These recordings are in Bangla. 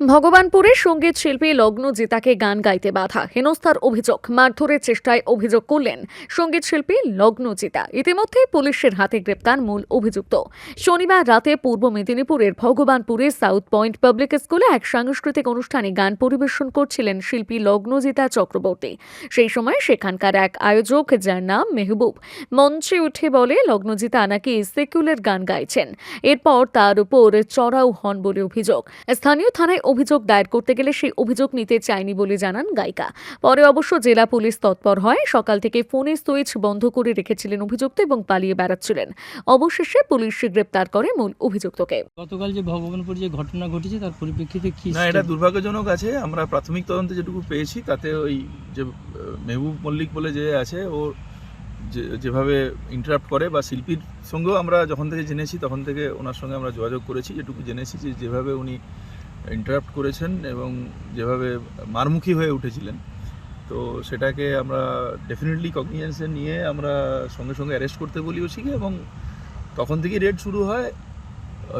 ভগবানপুরে সংগীত শিল্পী লগ্ন জিতাকে গান গাইতে বাধা, হেনস্থার অভিযোগ, মারধরের চেষ্টায় অভিযোগ করলেন সংগীত শিল্পী লগ্ন জিতা। ইতিমধ্যে পুলিশের হাতে গ্রেপ্তার মূল অভিযুক্ত। শনিবার রাতে পূর্ব মেদিনীপুরের ভগবানপুরের সাউথ পয়েন্ট পাবলিক স্কুলে এক সাংস্কৃতিক অনুষ্ঠানে গান পরিবেশন করছিলেন শিল্পী লগ্নজিতা চক্রবর্তী। সেই সময় সেখানকার এক আয়োজক, যার নাম মেহবুব, মঞ্চে উঠে বলে লগ্নজিতা নাকি সেকুলার গান গাইছেন? এরপর তার উপর চড়াও হন বলে অভিযোগ। স্থানীয় থানায় অভিযোগ দায়ের করতে গেলে সেই অভিযোগ নিতে চায়নি বলে জানান গায়িকা। পরে অবশ্য জেলা পুলিশ তৎপর হয় সকাল থেকে ফোনে সুইচ বন্ধ করে রেখেছিলেন অভিযুক্ত এবং পালিয়ে বেড়াচ্ছিলেন। অবশেষে পুলিশ গ্রেপ্তার করে মূল অভিযুক্তকে। গতকাল যে ভগবানপুর যে ঘটনা ঘটেছে তার পরিপ্রেক্ষিতে কি না এটা দুর্ভাগ্যজনক আছে। আমরা প্রাথমিক তদন্তে যেটুকু পেয়েছি তাতে ওই যে মেহবুব মল্লিক বলে যে আছে ও যে যেভাবে ইন্টারাপ্ট করে বা শিল্পীর সঙ্গেও আমরা যখন থেকে জেনেছি তখন থেকে ওনার সঙ্গে আমরা যোগাযোগ করেছি যেটুকু জেনেছি যে যেভাবে উনি ইন্টারাপ্ট করেছেন এবং যেভাবে মারমুখী হয়ে উঠেছিলেন, তো সেটাকে আমরা ডেফিনেটলি কগনিজেন্সে নিয়ে আমরা সঙ্গে সঙ্গে অ্যারেস্ট করতে বলিওছি এবং তখন থেকেই রেড শুরু হয়।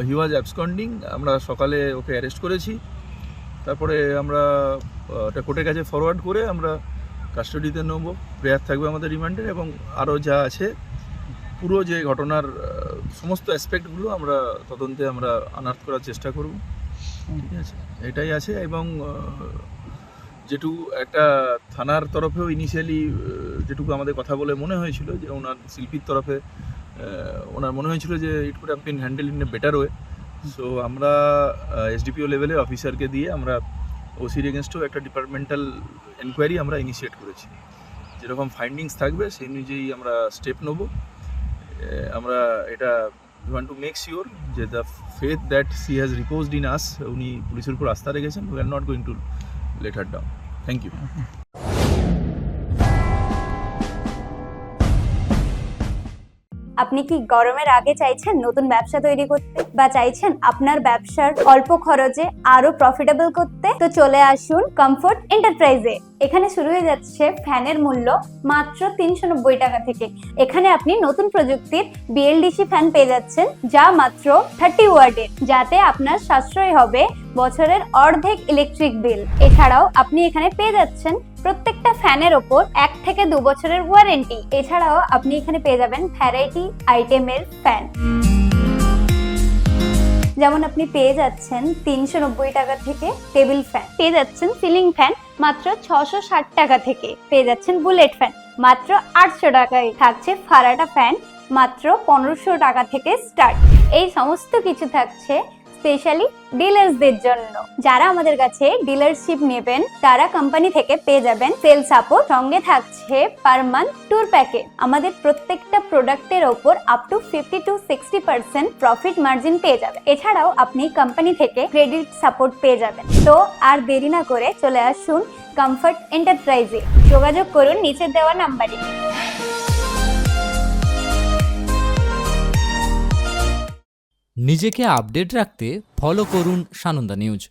হি ওয়াজ অ্যাবসকন্ডিং আমরা সকালে ওকে অ্যারেস্ট করেছি। তারপরে আমরা ওটা কোর্টের কাছে ফরওয়ার্ড করে আমরা কাস্টাডিতে নেব। প্রেয়ার থাকবে আমাদের রিমান্ডের এবং আরও যা আছে, পুরো যে ঘটনার সমস্ত অ্যাসপেক্টগুলো আমরা তদন্তে আমরা আনার্থ করার চেষ্টা করব। এটাই আছে এবং যেটুকু একটা থানার তরফেও ইনিশিয়ালি যেটুকু আমাদের কথা বলে মনে হয়েছিল যে ওনার শিল্পীর তরফে ওনার মনে হয়েছিল যে it could have handle in a better way so আমরা এসডিপিও লেভেলে অফিসারকে দিয়ে আমরা ওসির এগেনস্টও একটা ডিপার্টমেন্টাল এনকোয়ারি আমরা ইনিশিয়েট করেছি। যেরকম ফাইন্ডিংস থাকবে সেই অনুযায়ী আমরা স্টেপ নেব। আমরা এটা ওয়ান্ট টু মেক শিওর যে the faith that she has reposed in us উনি পুলিশের উপর আস্থা রেখেছেন we are not going to let her down thank you আপনি কি গরমের আগে চাইছেন নতুন ব্যবসা তৈরি করতে? বা চাইছেন আপনার ব্যবসার অল্প খরচে আরও প্রফিটেবল করতে? তো চলে আসুন কমফোর্ট এন্টারপ্রাইজে এখানে শুরু হয়ে যাচ্ছে ফ্যানের মূল্য মাত্র তিনশো নব্বই টাকা থেকে। এখানে আপনি নতুন প্রযুক্তির বিএলডিসি ফ্যান পেয়ে যাচ্ছেন, যা মাত্র থার্টি ওয়ার্ডের যাতে আপনার সাশ্রয় হবে বছরের অর্ধেক ইলেকট্রিক বিল এছাড়াও আপনি এখানে পেয়ে যাচ্ছেন প্রত্যেকটা ফ্যানের ওপর এক থেকে দু বছরের ওয়ারেন্টি এছাড়াও আপনি এখানে পেয়ে যাবেন ভ্যারাইটি আইটেমের ফ্যান যেমন আপনি পেয়ে যাচ্ছেন তিনশো নব্বই টাকা থেকে টেবিল ফ্যান পেয়ে যাচ্ছেন সিলিং ফ্যান মাত্র ছশো ষাট টাকা থেকে। পেয়ে যাচ্ছেন বুলেট ফ্যান মাত্র আটশো টাকায়। থাকছে ফারাটা ফ্যান মাত্র পনেরোশো টাকা থেকে স্টার্ট এই সমস্ত কিছু থাকছে স্পেশালি ডিলার্সদের জন্য। যারা আমাদের কাছে ডিলারশিপ নেবেন, তারা কোম্পানি থেকে পেয়ে যাবেন সেল সাপোর্ট সঙ্গে থাকছে পার মান্থ ট্যুর প্যাকেজ আমাদের প্রত্যেকটা প্রোডাক্টের ওপর up to fifty to sixty percent profit margin পেয়ে যাবেন। এছাড়াও আপনি কোম্পানি থেকে ক্রেডিট সাপোর্ট পেয়ে যাবেন। তো আর দেরি না করে চলে আসুন কমফর্ট এন্টারপ্রাইজে যোগাযোগ করুন নিচে দেওয়া নাম্বারে। নিজেকে আপডেট রাখতে ফলো করুন সানন্দা নিউজ